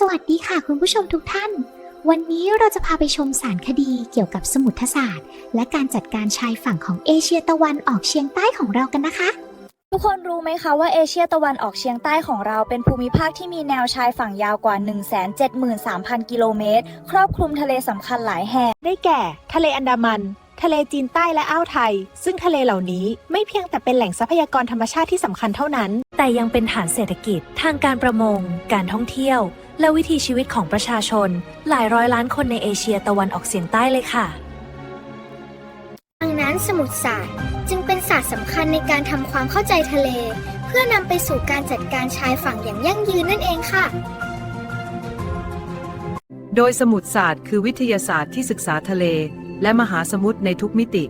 สวัสดีค่ะคุณผู้ชมทุกท่าน วันนี้เราจะพาไปชมสารคดีเกี่ยวกับสมุทรศาสตร์ และการจัดการชายฝั่งของเอเชียตะวันออกเฉียงใต้ของเรากันนะคะ ทุกคนรู้ไหมคะว่าเอเชียตะวันออกเฉียงใต้ของเราเป็นภูมิภาคที่มีแนวชายฝั่งยาวกว่า 173,000 กิโลเมตร ครอบคลุมทะเลสำคัญหลายแห่ง ได้แก่ ทะเลอันดามัน ทะเลจีนใต้และอ่าวไทย ซึ่งทะเลเหล่านี้ไม่เพียงแต่เป็นแหล่งทรัพยากรธรรมชาติที่สำคัญเท่านั้น แต่ยังเป็นฐานเศรษฐกิจ ทางการประมง การท่องเที่ยว และวิถีชีวิตของประชาชน หลายร้อยล้านคนในเอเชียตะวันออกเฉียงใต้เลยค่ะ ดังนั้นสมุทรศาสตร์จึงเป็นศาสตร์สำคัญในการทำความเข้าใจทะเล เพื่อนำไปสู่การจัดการชายฝั่งอย่างยั่งยืนนั่นเองค่ะ โดยสมุทรศาสตร์คือวิทยาศาสตร์ที่ศึกษาทะเล และมหาสมุทรในทุกมิติ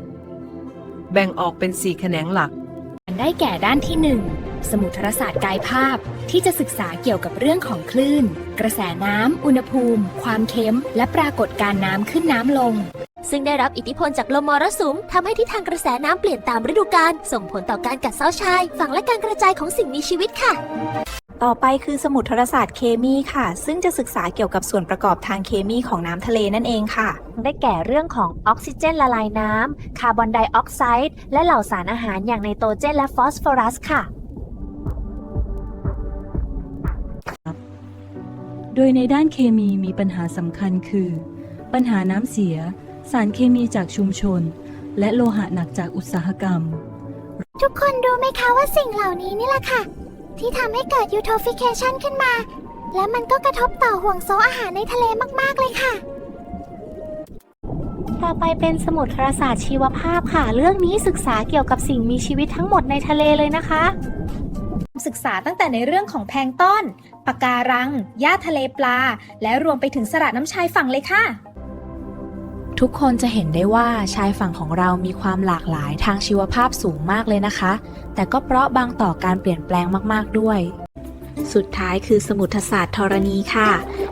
แบ่งออกเป็น 4 แขนงหลัก ได้แก่ด้านที่ 1 สมุทรศาสตร์กายภาพ ที่จะศึกษาเกี่ยวกับเรื่องของคลื่น กระแสน้ำ อุณหภูมิ ความเค็ม และปรากฏการณ์น้ำขึ้นน้ำลง ซึ่งได้รับอิทธิพลจากลมมรสุมทำให้ทิศทางกระแสน้ำเปลี่ยนตามฤดูกาลส่งผลต่อการกัดเซาะชาย ฝั่งและการกระจายของสิ่งมีชีวิตค่ะ ต่อไปคือสมุทรศาสตร์เคมีค่ะ ซึ่งจะศึกษาเกี่ยวกับส่วนประกอบทางเคมีของน้ำทะเลนั่นเองค่ะ ได้แก่เรื่องของออกซิเจนละลายน้ำ คาร์บอนไดออกไซด์ และเหล่าสารอาหารอย่างไนโตรเจนและฟอสฟอรัสค่ะ โดยในด้านเคมีมีปัญหาสำคัญคือ ปัญหาน้ำเสีย สารเคมีจากชุมชน และโลหะหนักจากอุตสาหกรรม ทุกคนรู้ไหมคะว่าสิ่งเหล่านี้นี่แหละค่ะ ที่ทำให้เกิดยูโทฟิเคชันขึ้นมา และมันก็กระทบต่อห่วงโซ่อาหารในทะเลมากๆเลยค่ะ ต่อไปเป็นสมุทรศาสตร์ชีวภาพค่ะ เรื่องนี้ศึกษาเกี่ยวกับสิ่งมีชีวิตทั้งหมดในทะเลเลยนะคะ ศึกษาตั้งแต่ในเรื่องของแพลงก์ต้นปะการังหญ้าทะเลปลา และรวมไปถึงสระน้ำชายฝั่งเลยค่ะ ทุกคนจะเห็นได้ว่าชายฝั่งของเรามีความหลากหลายทางชีวภาพสูงมากเลยนะคะ แต่ก็เพราะบางต่อการเปลี่ยนแปลงมากๆด้วย สุดท้ายคือสมุทรศาสตร์ธรณีค่ะ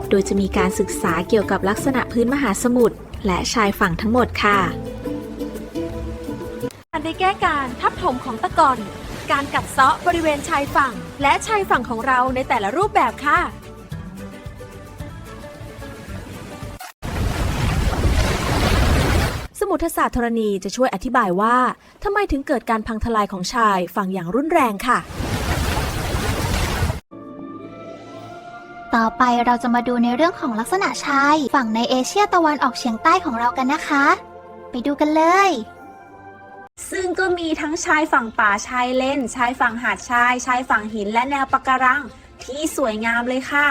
โดยจะมีการศึกษาเกี่ยวกับลักษณะพื้นมหาสมุทรและชายฝั่งทั้งหมดค่ะการได้แก้การทับถมของตะกอน การกัดเซาะบริเวณชายฝั่ง และชายฝั่งของเราในแต่ละรูปแบบค่ะ สมุทรศาสตร์ธรณีจะช่วยอธิบายว่าทำไมถึงเกิดการพังทลายของชายฝั่งอย่างรุนแรงค่ะ ต่อไปเราจะมาดูในเรื่องของลักษณะชายฝั่งในเอเชียตะวันออกเฉียงใต้ของเรากันนะคะ ไปดูกันเลย ซึ่งก็มีทั้งชายฝั่งป่าชายเลนชายฝั่งหาดทราย ชายฝั่งหินและแนวปะการังที่สวยงามเลยค่ะ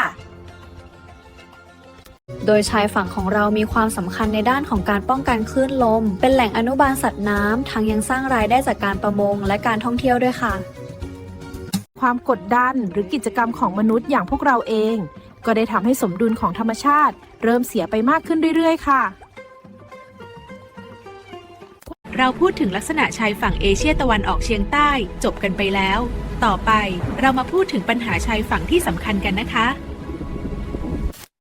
โดยชายฝั่งของเรามีความสำคัญในด้านของการป้องกันคลื่นลม เป็นแหล่งอนุบาลสัตว์น้ำทั้งยังสร้างรายได้จากการประมงและการท่องเที่ยวด้วยค่ะ ความกดดันหรือกิจกรรมของมนุษย์อย่างพวกเราเอง ก็ได้ทำให้สมดุลของธรรมชาติ เริ่มเสียไปมากขึ้นเรื่อยๆ ค่ะ เราพูดถึงลักษณะชายฝั่งเอเชียตะวันออกเฉียงใต้จบกันไปแล้ว ต่อไปเรามาพูดถึงปัญหาชายฝั่งที่สำคัญกันนะคะ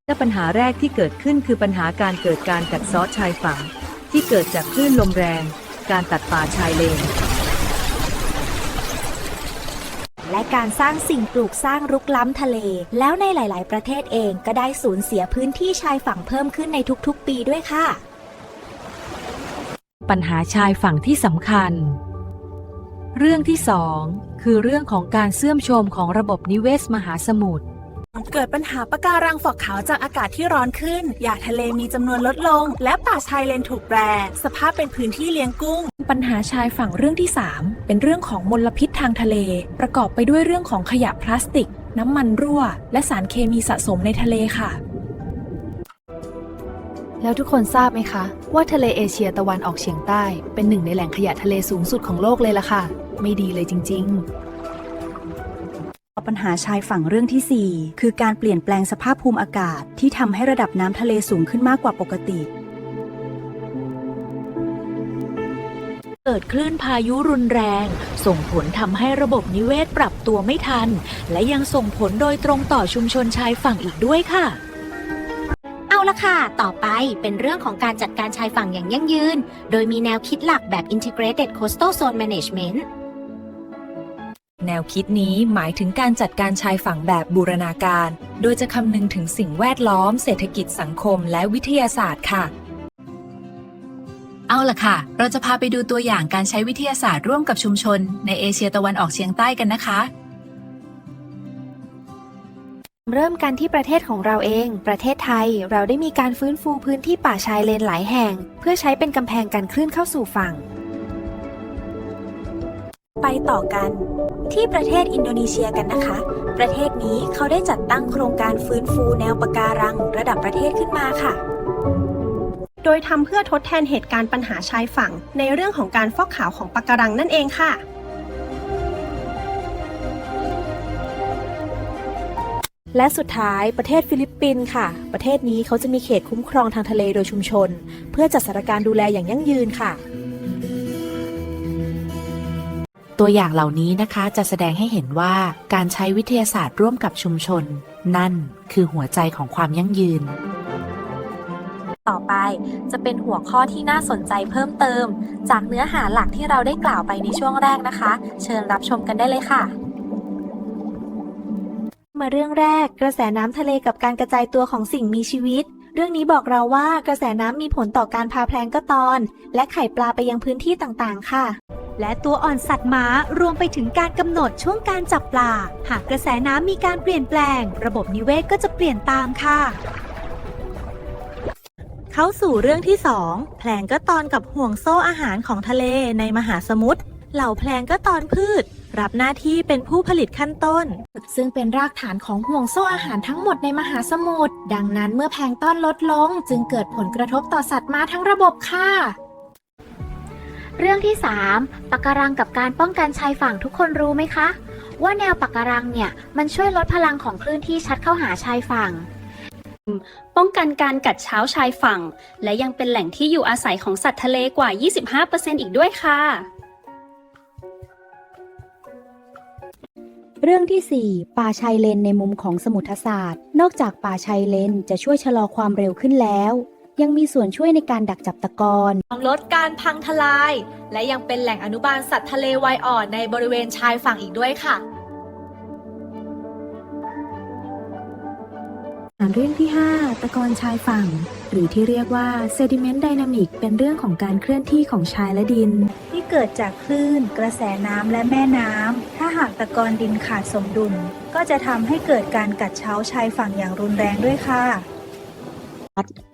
และปัญหาแรกที่เกิดขึ้นคือปัญหาการเกิดการกัดเซาะชายฝั่ง ที่เกิดจากคลื่นลมแรง การตัดป่าชายเลน และการสร้างสิ่งปลูกสร้างรุกล้ำทะเล แล้วในหลาย ๆ ประเทศเองก็ได้สูญเสียพื้นที่ชายฝั่งเพิ่มขึ้นในทุก ๆ ปีด้วยค่ะ ปัญหาชายฝั่งที่สำคัญ เรื่องที่สองคือเรื่องของการเสื่อมโทรมของระบบนิเวศมหาสมุทรเกิดปัญหาปะการังฟอกขาวจากอากาศที่ร้อนขึ้นหญ้าทะเลมีจำนวนลดลง และป่าชายเลนถูกแปร สภาพเป็นพื้นที่เลี้ยงกุ้ง ปัญหาชายฝั่งเรื่องที่ 3 เป็นเรื่องของมลพิษทางทะเล ประกอบไปด้วยเรื่องของขยะพลาสติก น้ำมันรั่ว และสารเคมีสะสมในทะเลค่ะ แล้วทุกคนทราบไหมคะ ว่าทะเลเอเชียตะวันออกเฉียงใต้ เป็นหนึ่งในแหล่งขยะทะเลสูงสุดของโลกเลยล่ะค่ะ ไม่ดีเลยจริง ๆปัญหาชายฝั่งเรื่องที่ 4 คือการเปลี่ยนแปลงสภาพภูมิอากาศ ที่ทำให้ระดับน้ำทะเลสูงขึ้นมากกว่าปกติ เกิดคลื่นพายุรุนแรง ส่งผลทำให้ระบบนิเวศปรับตัวไม่ทัน และยังส่งผลโดยตรงต่อชุมชนชายฝั่งอีกด้วยค่ะ เอาละค่ะ ต่อไปเป็นเรื่องของการจัดการชายฝั่งอย่างยั่งยืน โดยมีแนวคิดหลักแบบ Integrated Coastal Zone Management แนวคิดนี้หมายถึงการจัดการชายฝั่งแบบบูรณาการ โดยจะคำนึงถึงสิ่งแวดล้อม เศรษฐกิจสังคม และวิทยาศาสตร์ค่ะ เอาล่ะค่ะ เราจะพาไปดูตัวอย่างการใช้วิทยาศาสตร์ร่วมกับชุมชน ในเอเชียตะวันออกเฉียงใต้กันนะคะ เริ่มกันที่ประเทศของเราเอง ประเทศไทย เราได้มีการฟื้นฟูพื้นที่ป่าชายเลนหลายแห่ง เพื่อใช้เป็นกำแพงกันคลื่นเข้าสู่ฝั่ง ไปต่อกัน ที่ประเทศอินโดนีเซียกันนะคะ ประเทศนี้เขาได้จัดตั้งโครงการฟื้นฟูแนวปะการังระดับประเทศขึ้นมาค่ะ โดยทำเพื่อทดแทนเหตุการณ์ปัญหาชายฝั่ง ในเรื่องของการฟอกขาวของปะการังนั่นเองค่ะ และสุดท้ายประเทศฟิลิปปินส์ค่ะ ประเทศนี้เขาจะมีเขตคุ้มครองทางทะเลโดยชุมชน เพื่อจัดสถานการณ์ดูแลอย่างยั่งยืนค่ะ ตัวอย่างเหล่านี้นะคะจะแสดงให้เห็นว่าการใช้วิทยาศาสตร์ร่วมกับชุมชน นั่นคือหัวใจของความยั่งยืน ต่อไปจะเป็นหัวข้อที่น่าสนใจเพิ่มเติม จากเนื้อหาหลักที่เราได้กล่าวไปในช่วงแรกนะคะ เชิญรับชมกันได้เลยค่ะ มาเรื่องแรก กระแสน้ำทะเลกับการกระจายตัวของสิ่งมีชีวิต เรื่องนี้บอกเราว่ากระแสน้ำมีผลต่อการพาแพลงก์ตอน และไข่ปลาไปยังพื้นที่ต่างๆ ค่ะ และตัวอ่อนสัตว์ม้ารวมไปถึงการกำหนดช่วงการจับปลา หากกระแสน้ำมีการเปลี่ยนแปลง ระบบนิเวศก็จะเปลี่ยนตามค่ะเข้าสู่เรื่องที่ 2 แพลงก็ตอนกับห่วงโซ่อาหารของทะเลในมหาสมุทร เหล่าแพลงก็ตอนพืช รับหน้าที่เป็นผู้ผลิตขั้นต้น ซึ่งเป็นรากฐานของห่วงโซ่อาหารทั้งหมดในมหาสมุทรดังนั้นเมื่อแพลงก์ต้อนลดลง จึงเกิดผลกระทบต่อสัตว์มาทั้งระบบค่ะ เรื่องที่ 3 ปะการังกับการป้องกันชายฝั่งทุกคนรู้ไหมคะ ว่าแนวปะการังเนี่ยมันช่วยลดพลังของคลื่นที่ชัดเข้าหาชายฝั่งป้องกันการกัดเช้าชายฝั่ง และยังเป็นแหล่งที่อยู่อาศัยของสัตว์ทะเลกว่า 25%อีกด้วยค่ะ เรื่องที่ 4 ป่าชายเลนในมุมของสมุทรศาสตร์ นอกจากป่าชายเลนจะช่วยชะลอความเร็วขึ้นแล้ว ยังมีส่วนช่วยในการดักจับตะกอนลดการพังทลาย และยังเป็นแหล่งอนุบาลสัตว์ทะเลวัยอ่อนในบริเวณชายฝั่งอีกด้วยค่ะ เรื่องที่ 5 ตะกอนชายฝั่ง หรือที่เรียกว่า sediment dynamic เป็นเรื่องของการเคลื่อนที่ของชายและดิน ที่เกิดจากคลื่น กระแสน้ำและแม่น้ำ ถ้าหากตะกอนดินขาดสมดุล ก็จะทำให้เกิดการกัดเช้าชายฝั่งอย่างรุนแรงด้วยค่ะ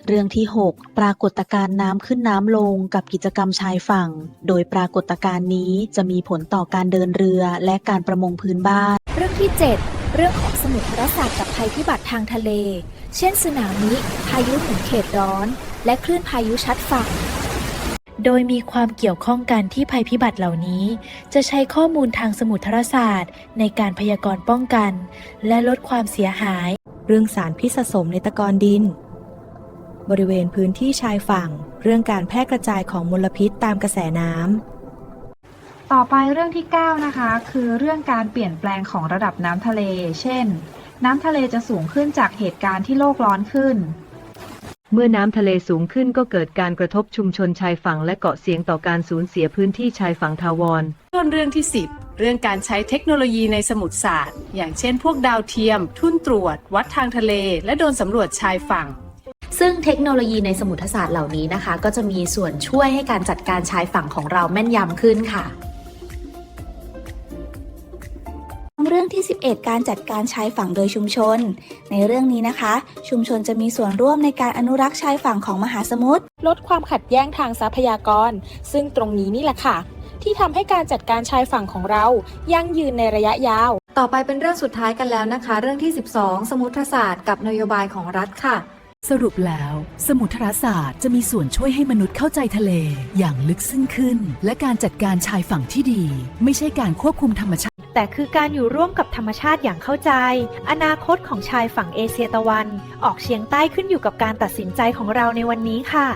เรื่องที่ 6 ปรากฏการณ์น้ำขึ้นน้ำลงกับกิจกรรมชายฝั่ง โดยปรากฏการณ์นี้จะมีผลต่อการเดินเรือและการประมงพื้นบ้าน เรื่องที่ 7 เรื่องของสมุทรศาสตร์กับภัยพิบัติทางทะเล เช่นสึนามิ พายุหมุนเขตร้อน และคลื่นพายุชัดฝั่ง โดยมีความเกี่ยวข้องกันที่ภัยพิบัติเหล่านี้ จะใช้ข้อมูลทางสมุทรศาสตร์ ในการพยากรณ์ป้องกัน และลดความเสียหาย เรื่องสารพิษสะสมในตะกอนดิน บริเวณพื้นที่ชายฝั่ง เรื่องการแพร่กระจายของมลพิษตามกระแสน้ำ ต่อไปเรื่องที่ 9 นะคะ คือเรื่องการเปลี่ยนแปลงของระดับน้ำทะเล เช่น น้ำทะเลจะสูงขึ้นจากเหตุการณ์ที่โลกร้อนขึ้น เมื่อน้ำทะเลสูงขึ้นก็เกิดการกระทบชุมชนชายฝั่งและเกาะเสียงต่อการสูญเสียพื้นที่ชายฝั่งทาวรส่วนเรื่องที่ 10 เรื่องการใช้เทคโนโลยีในสมุทรศาสตร์ อย่างเช่น พวกดาวเทียม ทุ่นตรวจ วัดทางทะเล และโดรนสำรวจชายฝั่งซึ่งเทคโนโลยีในสมุทรศาสตร์เหล่านี้นะคะ ก็จะมีส่วนช่วยให้การจัดการชายฝั่งของเราแม่นยำขึ้นค่ะ เรื่องที่ 11 การจัดการชายฝั่งโดยชุมชน ในเรื่องนี้นะคะ ชุมชนจะมีส่วนร่วมในการอนุรักษ์ชายฝั่งของมหาสมุทรลดความขัดแย้งทางทรัพยากร ซึ่งตรงนี้นี่แหละค่ะ ที่ทำให้การจัดการชายฝั่งของเรายั่งยืนในระยะยาว ต่อไปเป็นเรื่องสุดท้ายกันแล้วนะคะ เรื่องที่ 12 สมุทรศาสตร์กับนโยบายของรัฐค่ะ สรุปแล้ว สมุทรศาสตร์จะมีส่วนช่วยให้มนุษย์เข้าใจทะเลอย่างลึกซึ้งขึ้น และการจัดการชายฝั่งที่ดี ไม่ใช่การควบคุมธรรมชาติ แต่คือการอยู่ร่วมกับธรรมชาติอย่างเข้าใจ อนาคตของชายฝั่งเอเชียตะวัน ออกเฉียงใต้ขึ้นอยู่กับการตัดสินใจของเราในวันนี้ค่ะ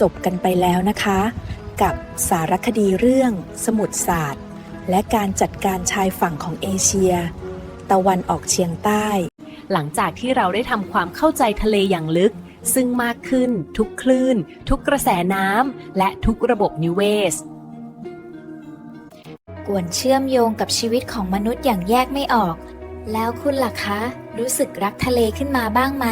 จบกันไปแล้วนะคะ กับสารคดีเรื่อง สมุทรศาสตร์ และการจัดการชายฝั่งของเอเชีย ตะวันออกเฉียงใต้ หลังจากที่เราได้ทำความเข้าใจทะเลอย่างลึก ซึ่งมากขึ้น ทุกคลื่น ทุกกระแสน้ำและทุกระบบนิเวศ กวนเชื่อมโยงกับชีวิตของมนุษย์อย่างแยกไม่ออก แล้วคุณล่ะคะ รู้สึกรักทะเลขึ้นมาบ้างไหม